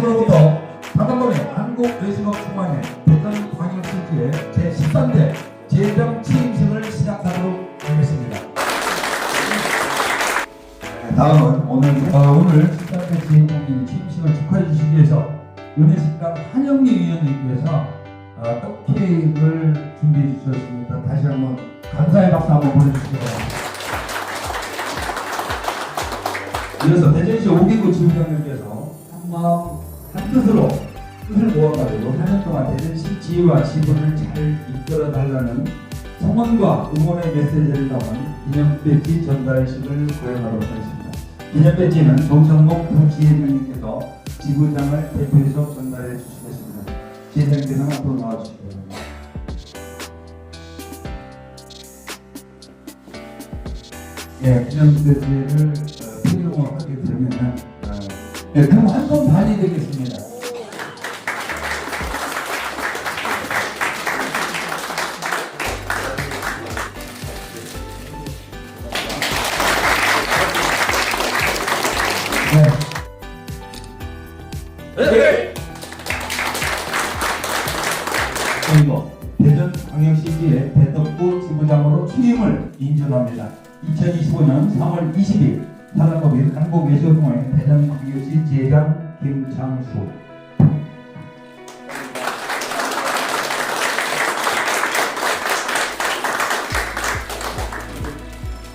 지금으로부터 다음번에 한국외식업총회 대전 광역시지의 제13대 재정 취임식을 시작하도록 하겠습니다. 네, 다음은 오늘 어, 오늘 13대 재정 취임식을 축하해 주시기 위해서 은혜식당 한영미 위원님께서 어, 떡케이크를 준비해 주셨습니다. 다시 한번 감사의 박수 한번 보내주시기 바랍니다. 이어서 대전시 오기구 지부장님께서 한마음 한 뜻으로 뜻을 모아가지고 4년 동안 대전시 지휘와 지부를 잘 이끌어 달라는 성원과 응원의 메시지를 담은 기념 배지 전달식을 고행하도록 하겠습니다. 기념 배지는 정성목 부지회장님께서 지부장을 대표해서 전달해 주시겠습니다. 지회장님께서 앞으로 나와주시기 바랍니다. 예, 기념 배지를 어, 필요로 하게 되면 어, 예, 그럼 한번 반이 되겠습니다. 네. 그리고 대전 광역시지의 대덕구 지부장으로 취임을 인정합니다. 2025년 3월 20일 사단법인 한국예술공회 대전 광역시 지회장 김창수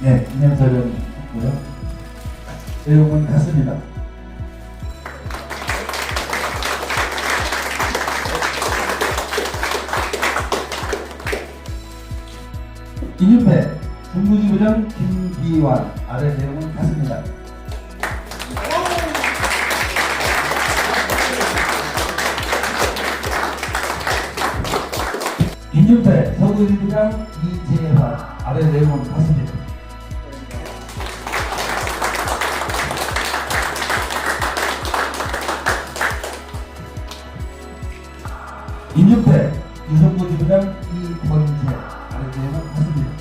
네, 기념사진이고요. 내용은 같습니다. 김윤배, 중부지부장 김기환 아래 내용은 같습니다. 김윤배, 서구지부장 이재환 아래 내용은 같습니다. 임윤태, 유성구 지부장 이권재 아래 내용은 같습니다.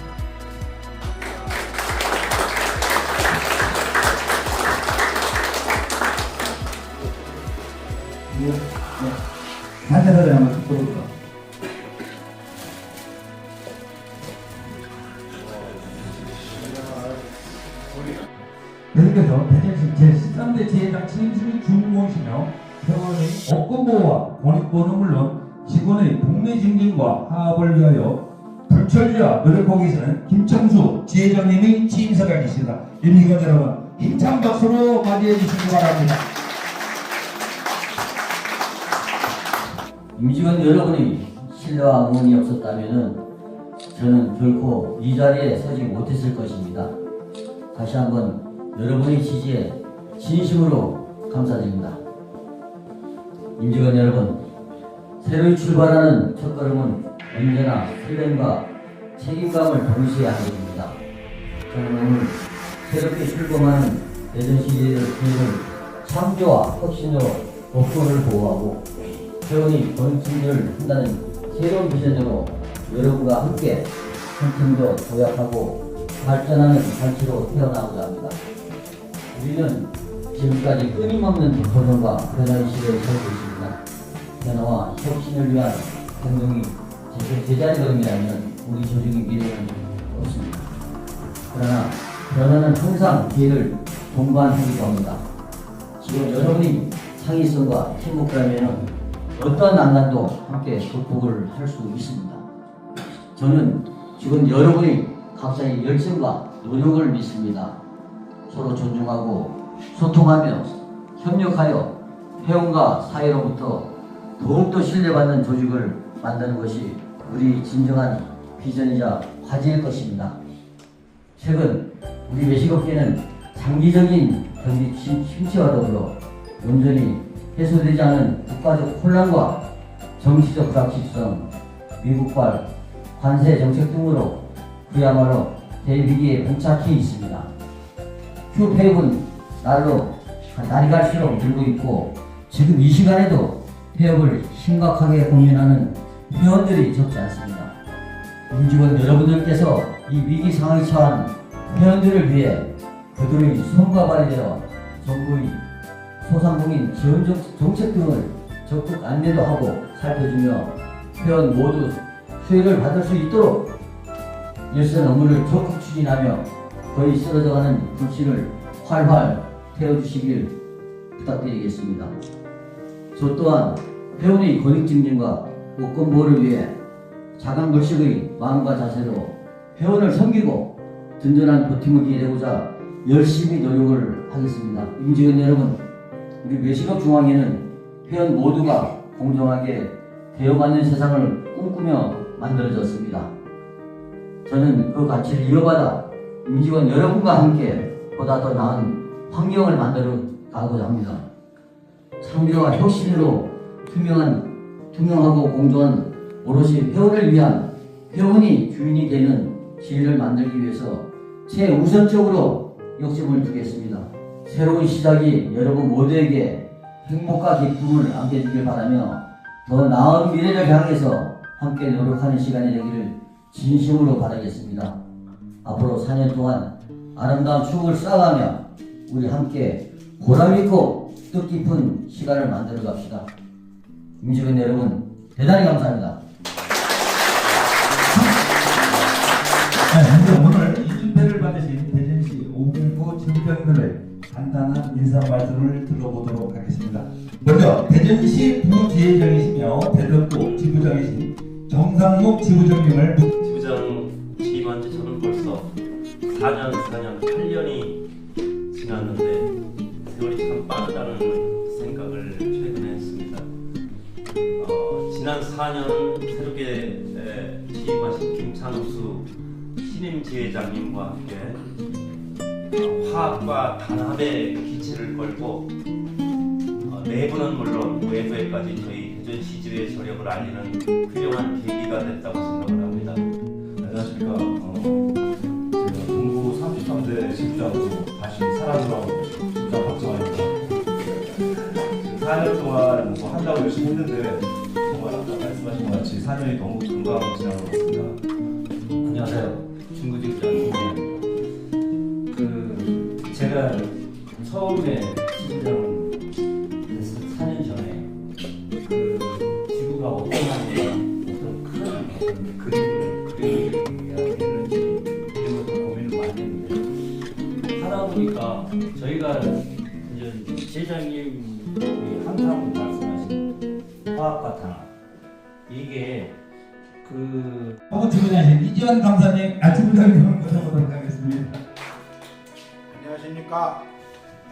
네. 단체사를 한번 듣도록 계속해서 대전시 제13대 지회장 취임식을 주무시며 회원의 업권보호와 권익보호는 물론 직원의 동네 증진과 화합을 위하여 불철주야 노력하고 계시는 김청수 지회장님이 취임사가 계십니다. 임직원 여러분 힘찬 박수로 맞이해 주시기 바랍니다. 임직원 여러분의 신뢰와 응원이 없었다면 저는 결코 이 자리에 서지 못했을 것입니다. 다시 한번 여러분의 지지에 진심으로 감사드립니다. 임직원 여러분, 새로이 출발하는 첫걸음은 언제나 설렘과 책임감을 동시에 하게 됩니다. 저는 오늘 새롭게 출범하는 대전시의를 창조와 혁신으로 법권을 보호하고 회원이 권익진을 한다는 새로운 비전으로 여러분과 함께 한층더 도약하고 발전하는 단체로 태어나고자 합니다. 우리는 지금까지 끊임없는 도전과 변화의 시대에 살고 있습니다. 변화와 혁신을 위한 행동이 제- 제자리걸음이라면 우리 조직의 미래는 없습니다. 그러나 변화는 항상 기회를 동반하기도 합니다. 지금 여러분이 창의성과 팀워크라면 어떤 난간도 함께 극복을 할 수 있습니다. 저는 지금 여러분이 각자의 열정과 노력을 믿습니다. 서로 존중하고 소통하며 협력하여 회원과 사회로부터 더욱더 신뢰받는 조직을 만드는 것이 우리 진정한 비전이자 과제일 것입니다. 최근 우리 외식업계는 장기적인 경기 침- 침체와 더불어 온전히 해소되지 않은 국가적 혼란과 정치적 불확실성, 미국발 관세 정책 등으로 그야말로 대위기에 봉착해 있습니다. 휴폐업은 날로 날이 갈수록 늘고 있고 지금 이 시간에도 폐업을 심각하게 고민하는 회원들이 적지 않습니다. 임직원 여러분들께서 이 위기 상황에 처한 회원들을 위해 그들의 손과 발이 되어 정부의 소상공인 지원 정- 정책 등을 적극 안내도 하고 살펴주며 회원 모두 수혜를 받을 수 있도록 일선 업무를 적극 추진하며 거의 쓰러져가는 불씨를 활활 태워주시길 부탁드리겠습니다. 저 또한 회원의 권익 증진과 복권 보호를 위해 자강 불식의 마음과 자세로 회원을 섬기고 든든한 버팀목이 되고자 열심히 노력을 하겠습니다. 임직원 여러분, 우리 외식업 중앙회는 회원 모두가 공정하게 대우받는 세상을 꿈꾸며 만들어졌습니다. 저는 그 가치를 이어받아 임직원 여러분과 함께 보다 더 나은 환경을 만들어 가고자 합니다. 창조와 혁신으로 투명한, 투명하고 공정한 오롯이 회원을 위한 회원이 주인이 되는 지위를 만들기 위해서 최우선적으로 욕심을 두겠습니다. 새로운 시작이 여러분 모두에게 행복과 기쁨을 안겨 주길 바라며 더 나은 미래를 향해서 함께 노력하는 시간이 되기를 진심으로 바라겠습니다. 앞으로 4년 동안 아름다운 추억을 쌓아가며 우리 함께 보람있고 뜻깊은 시간을 만들어 갑시다. 임직원 여러분 대단히 감사합니다. 간단한 인사 말씀을 들어보도록 하겠습니다. 먼저 대전시 부지회장이시며 대덕구 지부장이신 정상목 지부장님을 묻- 부장 취임한 지 저는 벌써 4년, 4년, 8년이 지났는데 세월이 참 빠르다는 생각을 최근에 했습니다. 어, 지난 4년 새롭게 에, 취임하신 김창수 신임 지회장님과 함께 어, 화합과 단합의 기치를 걸고 어, 내부는 물론 외부에까지 저희 대전시 지회 저력을 알리는 훌륭한 계기가 됐다고 생각을 합니다. 안녕하십니까. 어, 제가 동구 33대 지부장으로 다시 살아돌아온 부장 박정환입니다. 지금 4년 동안 뭐 한다고 열심히 했는데 정말 아까 말씀하신 것 같이 4년이 너무 금방 지나간 것 같습니다. 안녕하세요. 제가 처음에 지부장 됐을 4년 전에 그 지구가 어떤 하는가 어떤 큰 어떤 그림을 그려야 되는지 이런 것도 고민을 많이 했는데 하다 보니까 저희가 이제 제장님이 항상 말씀하신 화학과 탄압 이게 그 보고 지부장이신 이지원 감사님, 아 지부장님 모셔보도록 하겠습니다. 안녕하십니까.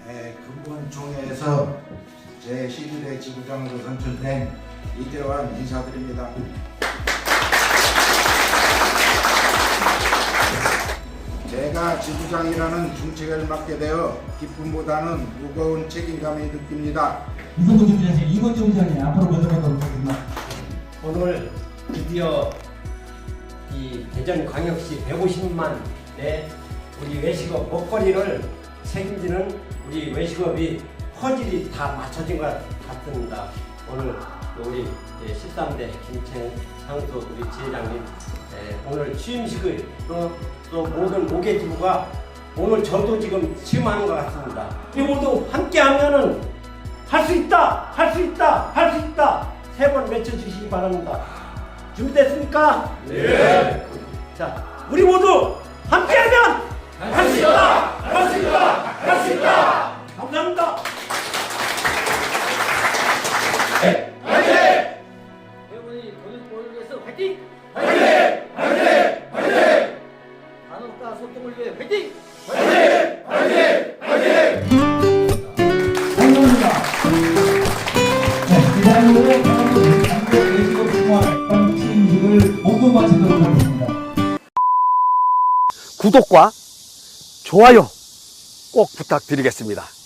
네, 금본총회에서 제 11회 지부장으로 선출된 이재환 인사드립니다. 제가 지부장이라는 중책을 맡게 되어 기쁨보다는 무거운 책임감이 느낍니다. 이성구 지부장님, 이건 지부장님 앞으로 모셔보도록 하겠습니다. 오늘 드디어 이 대전광역시 150만 내 우리 외식업 먹거리를 책임지는 우리 외식업이 퍼즐이 다 맞춰진 것 같습니다. 오늘 또 우리 13대 김창수 우리 지회장님 에, 오늘 취임식을 또, 또 모든 모계지부가 오늘 저도 지금 취임하는 것 같습니다. 우리 모두 함께하면은 할 수 있다, 할 수 있다, 할 수 있다 세 번 외쳐주시기 바랍니다. 준비됐습니까? 네. 자, 우리 모두 함께하면 할 수 있다, 구독과 좋아요 꼭 부탁드리겠습니다.